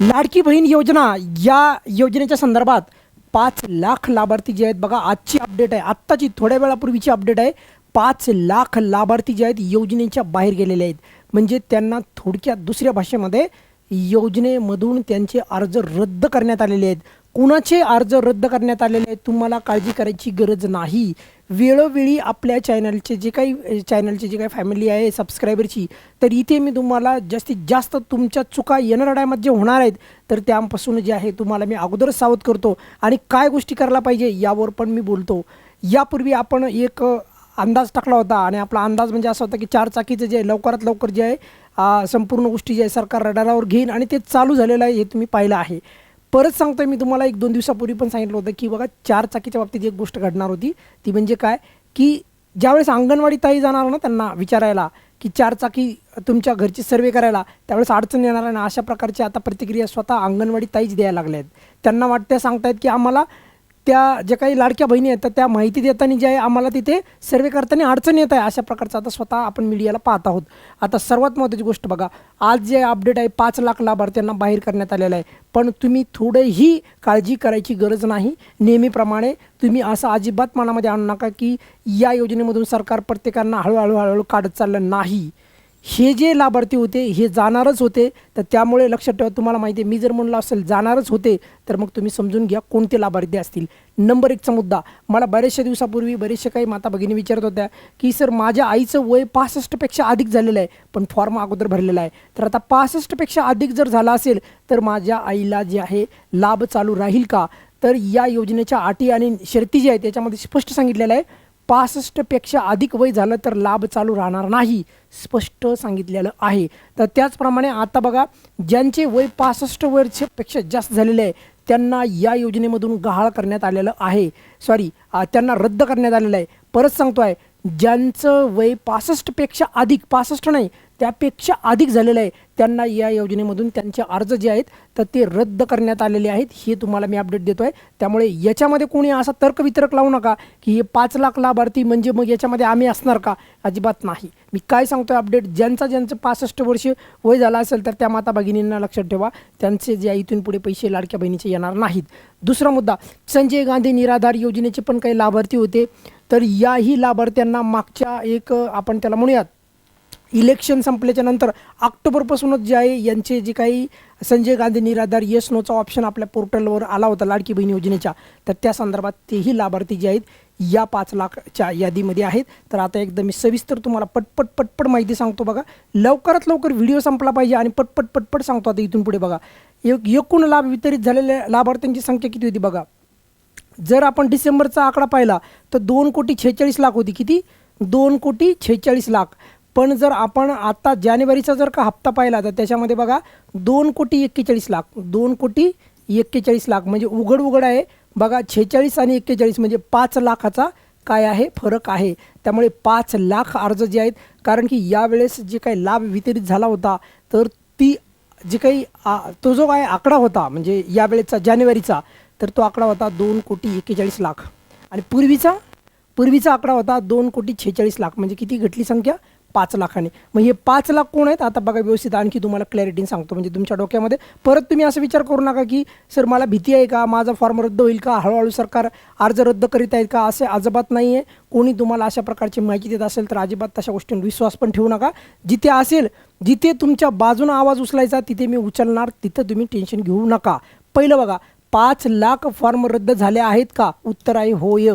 लाडकी बहीण योजना. या योजनेच्या संदर्भात पाच लाख लाभार्थी जे आहेत बघा आजची अपडेट आहे. आत्ताची थोड्या वेळापूर्वीची अपडेट आहे. पाच लाख लाभार्थी जे आहेत योजनेच्या बाहेर गेलेले आहेत. म्हणजे त्यांना थोडक्यात दुसऱ्या भाषेमध्ये योजनेमधून त्यांचे अर्ज रद्द करण्यात आलेले आहेत. कुणाचे अर्ज रद्द करण्यात आलेले आहेत तुम्हाला काळजी करायची गरज नाही. वेळोवेळी आपल्या चॅनलचे जे काही चॅनलचे जे काही फॅमिली आहे सबस्क्रायबरची तर इथे मी तुम्हाला जास्तीत जास्त तुमच्या चुका येणाऱ्या टायमात जे होणार आहेत. तर त्यापासून जे आहे तुम्हाला मी अगोदरच सावध करतो. आणि काय गोष्टी करायला पाहिजे यावर पण मी बोलतो. यापूर्वी आपण एक अंदाज टाकला होता. आणि आपला अंदाज म्हणजे असा होता की चार चाकीचं जे लवकरात लवकर जे आहे संपूर्ण गोष्टी जे आहे सरकार रडारावर घेईन. आणि ते चालू झालेलं आहे हे तुम्ही पाहिलं आहे. परत सांगतोय मी तुम्हाला एक दोन दिवसापूर्वी पण सांगितलं होतं की बघा चार चाकीच्या बाबतीत एक गोष्ट घडणार होती. ती म्हणजे काय? की ज्यावेळेस अंगणवाडी ताई जाणार ना त्यांना विचारायला की चार चाकी तुमच्या घरची सर्वे करायला त्यावेळेस अडचण येणार आहे ना? अशा प्रकारची आता प्रतिक्रिया स्वतः अंगणवाडी ताईच द्यायला लागल्या आहेत त्यांना वाटतं सांगतायत की आम्हाला त्या ज्या काही लाडक्या बहिणी आहेत तर त्या माहिती देताना जे आहे आम्हाला तिथे सर्वे करताना अडचण येत आहे अशा प्रकारचं आता स्वतः आपण मीडियाला पाहत आहोत. आता सर्वात महत्त्वाची गोष्ट बघा आज जे अपडेट आहे पाच लाख लाभार्थ्यांना बाहेर करण्यात आलेलं आहे. पण तुम्ही थोडंही काळजी करायची गरज नाही. नेहमीप्रमाणे तुम्ही असं अजिबात मनामध्ये आणू नका की या योजनेमधून सरकार प्रत्येकांना हळूहळू हळूहळू काढत चाललं नाही. हे जे लाभार्थी होते हे जाणारच होते तर त्यामुळे लक्षात ठेवा तुम्हाला माहिती आहे मी जर म्हणलं असेल जाणारच होते तर मग तुम्ही समजून घ्या कोणते लाभार्थी असतील. नंबर एकचा मुद्दा मला बऱ्याचशा दिवसापूर्वी बरेचशा काही माता भगिनी विचारत होत्या की सर माझ्या आईचं वय पासष्टपेक्षा अधिक झालेलं आहे पण फॉर्म अगोदर भरलेला आहे. तर आता पासष्टपेक्षा अधिक जर झाला असेल तर माझ्या आईला जे आहे लाभ चालू राहील का? तर या योजनेच्या अटी आणि शर्ती ज्या आहेत त्याच्यामध्ये स्पष्ट सांगितलेलं आहे पासष्टपेक्षा अधिक वय झालं तर लाभ चालू राहणार नाही स्पष्ट सांगितलेलं आहे. तर त्याचप्रमाणे आता बघा ज्यांचे वय पासष्ट वर्षपेक्षा जास्त झालेले आहे त्यांना या योजनेमधून गहाळ करण्यात आलेलं आहे. सॉरी त्यांना रद्द करण्यात आलेलं आहे. परत सांगतो आहे ज्यांचं वय पासष्टपेक्षा अधिक पासष्ट नाही त्यापेक्षा अधिक झालेलं आहे. त्यांना या योजनेमधून त्यांचे अर्ज जे आहेत तर ते रद्द करण्यात आलेले आहेत. हे तुम्हाला मी अपडेट देतो आहे त्यामुळे याच्यामध्ये कोणी असा तर्कवितर्क लावू नका की हे पाच लाख लाभार्थी म्हणजे मग याच्यामध्ये आम्ही असणार का? अजिबात नाही. मी काय सांगतो आहे अपडेट ज्यांचा ज्यांचं पासष्ट वर्ष वय झालं असेल तर त्या माता भगिनींना लक्षात ठेवा. त्यांचे जे इथून पुढे पैसे लाडक्या बहिणीचे येणार नाहीत. दुसरा मुद्दा संजय गांधी निराधार योजनेचे पण काही लाभार्थी होते. तर याही लाभार्थ्यांना मागच्या एक आपण त्याला म्हणूयात इलेक्शन संपल्याच्या नंतर ऑक्टोबरपासूनच जे आहे यांचे जे काही संजय गांधी निराधार येस नोचा ऑप्शन आपल्या पोर्टलवर आला होता लाडकी बहीण योजनेच्या. तर त्या संदर्भात तेही लाभार्थी जे आहेत या पाच लाखच्या यादीमध्ये आहेत. तर आता एकदम मी सविस्तर तुम्हाला पटपट पटपट माहिती सांगतो बघा. लवकरात लवकर व्हिडिओ संपला पाहिजे आणि पटपट पटपट सांगतो आता इथून पुढे बघा. एक एकूण लाभ वितरित झालेल्या लाभार्थ्यांची संख्या किती होती बघा. जर आपण डिसेंबरचा आकडा पाहिला तर दोन कोटी छेचाळीस लाख होती. किती? दोन कोटी छेचाळीस लाख. पण जर आपण आता जानेवारीचा जर का हप्ता पाहिला तर त्याच्यामध्ये बघा दोन कोटी एक्केचाळीस लाख दोन कोटी एक्केचाळीस लाख म्हणजे उघड उघड आहे. बघा छेचाळीस आणि एक्केचाळीस म्हणजे पाच लाखाचा काय आहे? फरक आहे. त्यामुळे पाच लाख अर्ज जे आहेत कारण की यावेळेस जे काही लाभ वितरित झाला होता तर ती जे काही आ, तो जो काय आकडा होता म्हणजे यावेळेचा जानेवारीचा तर तो आकडा होता दोन कोटी एक्केचाळीस लाख. आणि पूर्वीचा पूर्वीचा आकडा होता दोन कोटी छेचाळीस लाख म्हणजे किती घटली संख्या? पाच लाखाने. मग हे पाच लाख कोण आहेत? आता बघा व्यवस्थित आणखी तुम्हाला क्लॅरिटी सांगतो. म्हणजे तुमच्या डोक्यामध्ये परत तुम्ही असा विचार करू नका की सर मला भीती आहे का? माझा फॉर्म रद्द होईल का? हळूहळू सरकार अर्ज रद्द करीत आहेत का? असे अजिबात नाही आहे कोणी तुम्हाला अशा प्रकारची माहिती देत असेल तर अजिबात तशा गोष्टींवर विश्वास पण ठेवू नका. जिथे असेल जिथे तुमच्या बाजूनं आवाज उचलायचा तिथे मी उचलणार. तिथं तुम्ही टेन्शन घेऊ नका. पहिलं बघा पाच लाख फॉर्म रद्द झाले आहेत का? उत्तर आहे होय.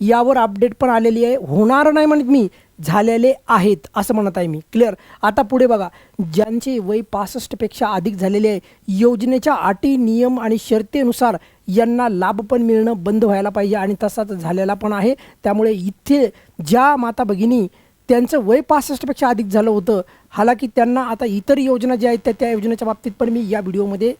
यावर अपडेट पण आलेली आहे. होणार नाही म्हणत मी. झालेले आहेत असं म्हणत आहे मी. क्लिअर आता पुढे बघा. ज्यांचे वय पासष्टपेक्षा अधिक झालेले आहे योजनेच्या अटी नियम आणि शर्तीनुसार यांना लाभ पण मिळणं बंद व्हायला पाहिजे आणि तसाच झालेला पण आहे. त्यामुळे इथे ज्या माता भगिनी त्यांचं वय पासष्टपेक्षा अधिक झालं होतं हालाकी त्यांना आता इतर योजना ज्या आहेत त्या त्या योजनेच्या बाबतीत पण मी या व्हिडिओमध्ये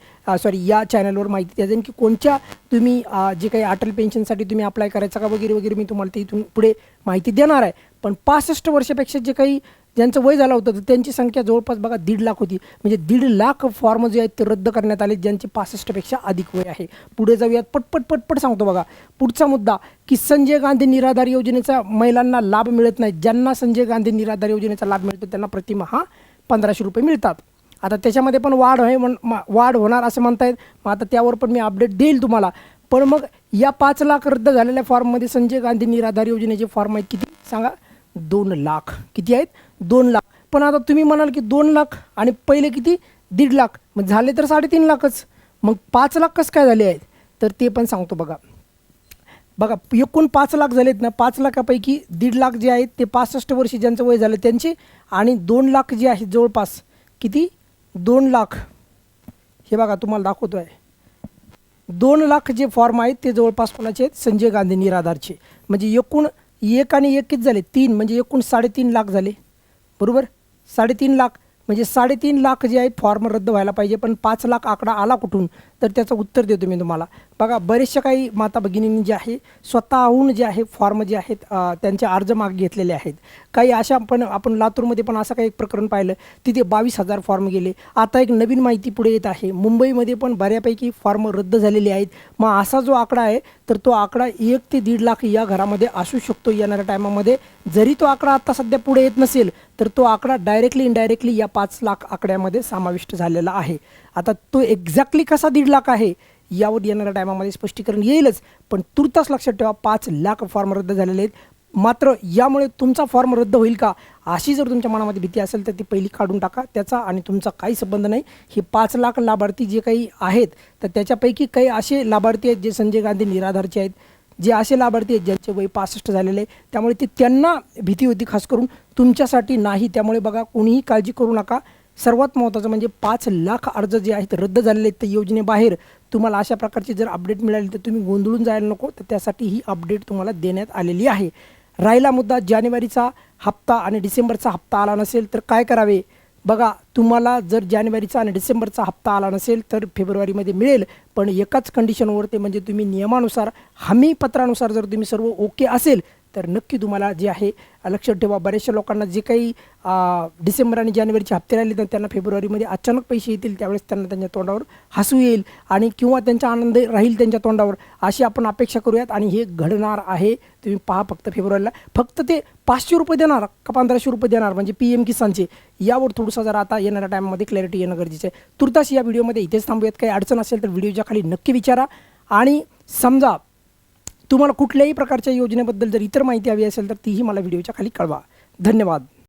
सॉरी या चॅनलवर माहिती द्या की कोणत्या तुम्ही जे काही अटल पेन्शनसाठी तुम्ही अप्लाय करायचा का वगैरे वगैरे मी तुम्हाला ते इथून पुढे माहिती देणार आहे. पण पासष्ट वर्षापेक्षा जे काही ज्यांचं वय झालं होतं तर त्यांची संख्या जवळपास बघा दीड लाख होती. म्हणजे दीड लाख फॉर्म जे आहेत ते रद्द करण्यात आले ज्यांचे पासष्टपेक्षा अधिक वय आहे. पुढे जाऊयात. पटपट पटपट सांगतो बघा. पुढचा मुद्दा की संजय गांधी निराधार योजनेचा महिलांना लाभ मिळत नाही ज्यांना संजय गांधी निराधार योजनेचा लाभ मिळतो त्यांना प्रतिमहा पंधराशे रुपये मिळतात. आता त्याच्यामध्ये पण वाढ आहे म्हण वाढ होणार असं म्हणतायत. मग आता त्यावर पण मी अपडेट देईल तुम्हाला. पण मग या पाच लाख रद्द झालेल्या फॉर्ममध्ये संजय गांधी निराधार योजनेचे फॉर्म आहेत किती? सांगा. दोन लाख. किती आहेत? दोन लाख. पण आता तुम्ही म्हणाल की दोन लाख आणि पहिले किती? दीड लाख. मग झाले तर साडेतीन लाखच. मग पाच लाख कसं काय झाले आहेत? तर ते पण सांगतो बघा. बघा एकूण पाच लाख झालेत ना पाच लाखापैकी दीड लाख जे आहेत ते पासष्ट वर्षी ज्यांचं वय झालं त्यांचे आणि दोन लाख जे आहेत जवळपास किती? दोन लाख. हे बघा तुम्हाला दाखवतो आहे दोन लाख जे फॉर्म आहेत ते जवळपास कोणाचे आहेत? संजय गांधी निराधारचे म्हणजे एकूण एक आणि एकच झाले? तीन म्हणजे एकूण साडेतीन लाख झाले. बरोबर? साडेतीन लाख. म्हणजे साडेतीन लाख जे आहेत फॉर्म रद्द व्हायला पाहिजे पण पाच लाख आकडा आला कुठून? तर त्याचं उत्तर देतो मी तुम्हाला. बघा बरेचशा काही माता भगिनींनी जे आहे स्वतःहून जे आहे फॉर्म जे आहेत त्यांचे अर्ज मागे घेतलेले आहेत. काही अशा पण आपण लातूरमध्ये पण असं काही एक प्रकरण पाहिलं तिथे बावीस हजार फॉर्म गेले. आता एक नवीन माहिती पुढे येत आहे. मुंबईमध्ये पण बऱ्यापैकी फॉर्म रद्द झालेले आहेत. मग असा जो आकडा आहे तर तो आकडा एक ते दीड लाख या घरामध्ये असू शकतो येणाऱ्या टायमामध्ये. जरी तो आकडा आता सध्या पुढे येत नसेल तर तो आकडा डायरेक्टली इनडायरेक्टली या पाच लाख आकड्यामध्ये समाविष्ट झालेला आहे. आता तो एक्झॅक्टली कसा दीड लाख आहे यावर येणाऱ्या टायमामध्ये स्पष्टीकरण येईलच. पण तुर्तास लक्षात ठेवा पाच लाख फॉर्म रद्द झालेले आहेत. मात्र यामुळे तुमचा फॉर्म रद्द होईल का? अशी जर तुमच्या मनामध्ये भीती असेल तर ती पहिली काढून टाका त्याचा आणि तुमचा काही संबंध नाही. हे पाच लाख लाभार्थी जे काही आहेत तर त्याच्यापैकी काही असे लाभार्थी आहेत जे संजय गांधी निराधारचे आहेत. जे असे लाभार्थी आहेत ज्यांचे वय पासष्ट झालेले आहे. त्यामुळे ती त्यांना भीती होती खास करून. तुमच्यासाठी नाही त्यामुळे बघा कोणीही काळजी करू नका. सर्वात महत्त्वाचं म्हणजे पाच लाख अर्ज जे आहेत रद्द झालेले आहेत त्या योजनेबाहेर. तुम्हाला अशा प्रकारची जर अपडेट मिळाली तर तुम्ही गोंधळून जायला नको. तर त्यासाठी ही अपडेट तुम्हाला देण्यात आलेली आहे. राहिला मुद्दा जानेवारीचा हप्ता आणि डिसेंबरचा हप्ता आला नसेल तर काय करावे? बघा तुम्हाला जर जानेवारीचा आणि डिसेंबरचा हप्ता आला नसेल तर फेब्रुवारीमध्ये मिळेल पण एकाच कंडिशनवर ते म्हणजे तुम्ही नियमानुसार हमीपत्रानुसार जर तुम्ही सर्व ओके असेल तर नक्की तुम्हाला जे आहे लक्षात ठेवा. बऱ्याचशा लोकांना जे काही डिसेंबर आणि जानेवारीचे हप्ते राहिले तर त्यांना फेब्रुवारीमध्ये अचानक पैसे येतील. त्यावेळेस त्यांना त्यांच्या तोंडावर हसू येईल आणि किंवा त्यांचा आनंद राहील त्यांच्या तोंडावर. अशी आपण अपेक्षा करूयात आणि हे घडणार आहे. तुम्ही पहा फक्त फेब्रुवारीला. फक्त ते पाचशे रुपये देणार का पंधराशे रुपये देणार? म्हणजे पी एम किसानचे. यावर थोडंसं जरा आता येणाऱ्या टाईममध्ये क्लॅरिटी येणं गरजेचं आहे. तुर्तास या व्हिडिओमध्ये इथेच थांबूयात. काही अडचण असेल तर व्हिडिओच्या खाली नक्की विचारा. आणि समजा तुम्हाला कुठल्याही प्रकारच्या योजनेबद्दल जर इतर माहिती हवी असेल तर तीही मला व्हिडिओच्या खाली कळवा. धन्यवाद.